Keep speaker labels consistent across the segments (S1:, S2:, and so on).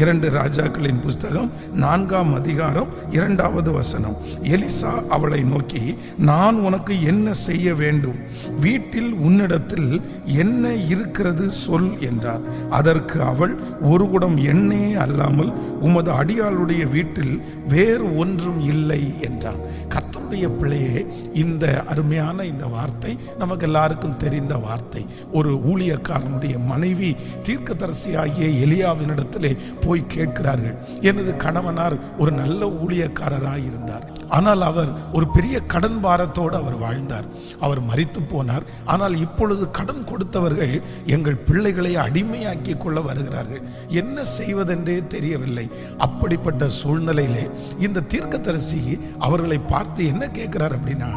S1: இரண்டு ராஜாக்களின் புஸ்தகம் நான்காம் அதிகாரம் இரண்டாவது வசனம். எலிசா அவளை நோக்கி நான் உனக்கு என்ன செய்ய வேண்டும்? வீட்டில் உன்னிடத்தில் என்ன இருக்கிறது சொல் என்றார். அதற்கு அவள் ஒரு குடம் எண்ணெயே அல்லாமல் உமது அடியாளுடைய வீட்டில் வேறு ஒன்றும் இல்லை என்றான். கத்தருடைய பிள்ளையே இந்த அருமையான இந்த வார்த்தை நமக்கு எல்லாருக்கும் தெரிந்த வார்த்தை. ஒரு ஊழியக்காரனுடைய மனைவி தீர்க்கதரிசியாகிய எலியாவினிடத்திலே போய் கேட்கிறார்கள். எனது கணவனார் ஒரு நல்ல ஊழியக்காரராக இருந்தார். ஆனால் அவர் ஒரு பெரிய கடன் பாரத்தோடு அவர் வாழ்ந்தார். அவர் மறித்து போனார். ஆனால் இப்பொழுது கடன் கொடுத்தவர்கள் எங்கள் பிள்ளைகளை அடிமையாக்கி கொள்ள வருகிறார்கள். என்ன செய்வதென்றே தெரியவில்லை. அப்படிப்பட்ட சூழ்நிலையிலே இந்த தீர்க்கதரிசி அவர்களை பார்த்து என்ன கேட்கிறார் அப்படின்னா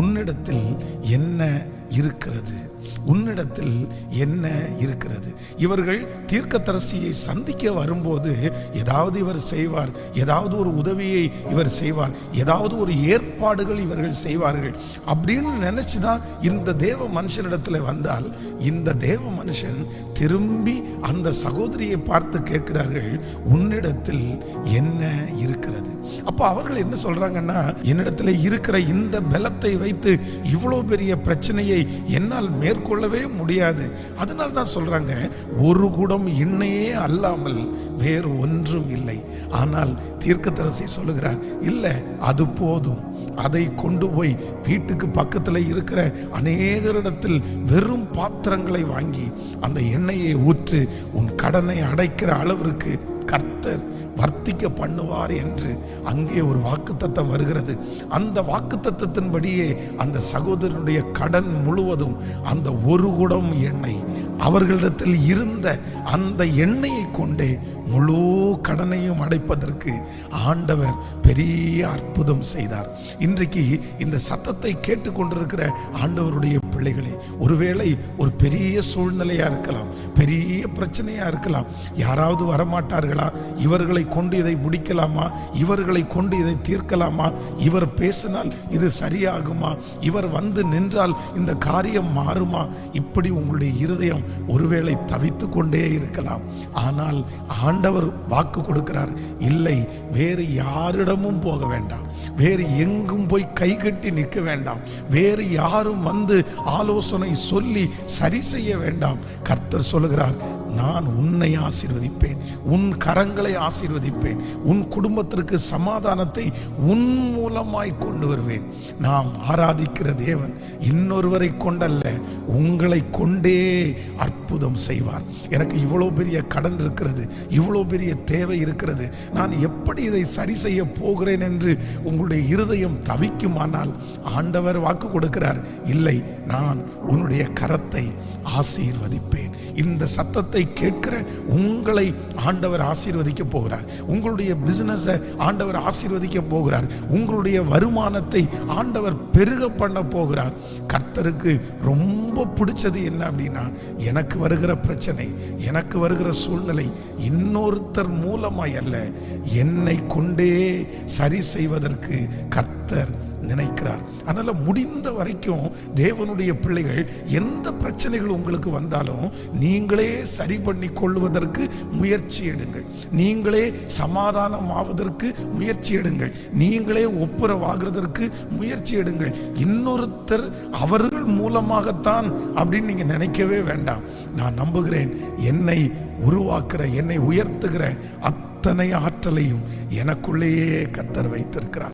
S1: உன்னிடத்தில் என்ன இருக்கிறது? உன்னிடத்தில் என்ன இருக்கிறது? இவர்கள் தீர்க்கதரிசியை சந்திக்க வரும்போது ஏதாவது இவர் செய்வார் ஏதாவது ஒரு உதவியை இவர் செய்வார் ஏதாவது ஒரு ஏற்பாடுகள் இவர்கள் செய்வார்கள் அப்படின்னு நினைச்சு தான் இந்த தேவ மனுஷனிடத்தில் வந்தால் இந்த தேவ மனுஷன் திரும்பி அந்த சகோதரியை பார்த்து கேட்கிறார்கள் உன்னிடத்தில் என்ன இருக்கிறது? அப்போ அவர்கள் என்ன சொல்றாங்கன்னா என்னிடத்தில் இருக்கிற இந்த பலத்தை வைத்து இவ்வளோ பெரிய பிரச்சனையை என்னால் மேற் மேற்கொள்ளவே முடியாது. அதனால தான் சொல்றாங்க ஒரு குடம் எண்ணெயே அல்லாமல் வேறு ஒன்றும் இல்லை. ஆனால் தீர்க்கதரசி சொல்லுகிறார் இல்லை அது போதும். அதை கொண்டு போய் வீட்டுக்கு பக்கத்தில் இருக்கிற அநேகரிடத்தில் வெறும் பாத்திரங்களை வாங்கி அந்த எண்ணெயை ஊற்று உன் கடனை அடைக்கிற அளவிற்கு கர்த்தர் வர்த்திக்க பண்ணுவார் என்று அங்கே ஒரு வாக்குத்தத்தம் வருகிறது. அந்த வாக்குத்தத்தத்தின்படியே அந்த சகோதரனுடைய கடன் முழுவதும் அந்த ஒரு குடம் எண்ணெய் அவர்களிடத்தில் இருந்த அந்த எண்ணெயை கொண்டே முழு கடனையும் அடைப்பதற்கு ஆண்டவர் பெரிய அற்புதம் செய்தார். இன்றைக்கு இந்த சத்தத்தை கேட்டுக்கொண்டிருக்கிற ஆண்டவருடைய பிள்ளைகளே ஒருவேளை ஒரு பெரிய சூழ்நிலையாக இருக்கலாம் பெரிய பிரச்சனையாக இருக்கலாம். யாராவது வரமாட்டார்களா? இவர்களை கொண்டு இதை முடிக்கலாமா? இவர்களை கொண்டு இதை தீர்க்கலாமா? இவர் பேசினால் இது சரியாகுமா? இவர் வந்து நின்றால் இந்த காரியம் மாறுமா? இப்படி உங்களுடைய இருதயம் ஒருவேளை தவித்து கொண்டே இருக்கலாம். ஆனால் ஆண்டவர் வாக்கு கொடுக்கிறார் இல்லை வேறு யாரிடமும் போக வேண்டாம். வேறு எங்கும் போய் கை கட்டி நிற்க வேண்டாம். வேறு யாரும் வந்து ஆலோசனை சொல்லி சரி செய்ய வேண்டாம். கர்த்தர் சொல்லுகிறார் நான் உன்னை ஆசீர்வதிப்பேன். உன் கரங்களை ஆசீர்வதிப்பேன். உன் குடும்பத்திற்கு சமாதானத்தை உன் மூலமாய் கொண்டு வருவேன். நாம் ஆராதிக்கிற தேவன் இன்னொருவரை கொண்டல்ல உங்களை கொண்டே அற்புதம் செய்வார். எனக்கு இவ்வளோ பெரிய கடன் இருக்கிறது இவ்வளோ பெரிய தேவை இருக்கிறது. நான் எப்படி இதை சரி செய்ய போகிறேன் என்று உங்களுடைய இருதயம் தவிக்குமானால் ஆண்டவர் வாக்கு கொடுக்கிறார். இல்லை நான் உன்னுடைய கரத்தை ஆசீர்வதிப்பேன். இந்த சத்தத்தை கேட்கிற உங்களை ஆண்டவர் ஆசீர்வதிக்க போகிறார். உங்களுடைய பிசினஸை ஆண்டவர் ஆசீர்வதிக்க போகிறார். உங்களுடைய வருமானத்தை ஆண்டவர் பெருக பண்ண போகிறார். கர்த்தருக்கு ரொம்ப பிடிச்சது என்ன அப்படின்னா எனக்கு வருகிற பிரச்சனை எனக்கு வருகிற சூழ்நிலை இன்னொருத்தர் மூலமாய் அல்ல என்னை கொண்டே சரி செய்வதற்கு கர்த்தர் நினைக்கிறார். அதனால் முடிந்த வரைக்கும் தேவனுடைய பிள்ளைகள் எந்த பிரச்சனைகள் உங்களுக்கு வந்தாலும் நீங்களே சரி பண்ணி கொள்வதற்கு முயற்சி எடுங்கள். நீங்களே சமாதானம் ஆவதற்கு முயற்சி எடுங்கள். நீங்களே ஒப்புரவாகிறதற்கு முயற்சி எடுங்கள். இன்னொருத்தர் அவர்கள் மூலமாகத்தான் அப்படின்னு நீங்கள் நினைக்கவே வேண்டாம். நான் நம்புகிறேன் என்னை உருவாக்குற என்னை உயர்த்துகிற அத்தனை ஆற்றலையும் எனக்குள்ளேயே கத்தர் வைத்திருக்கிறார்.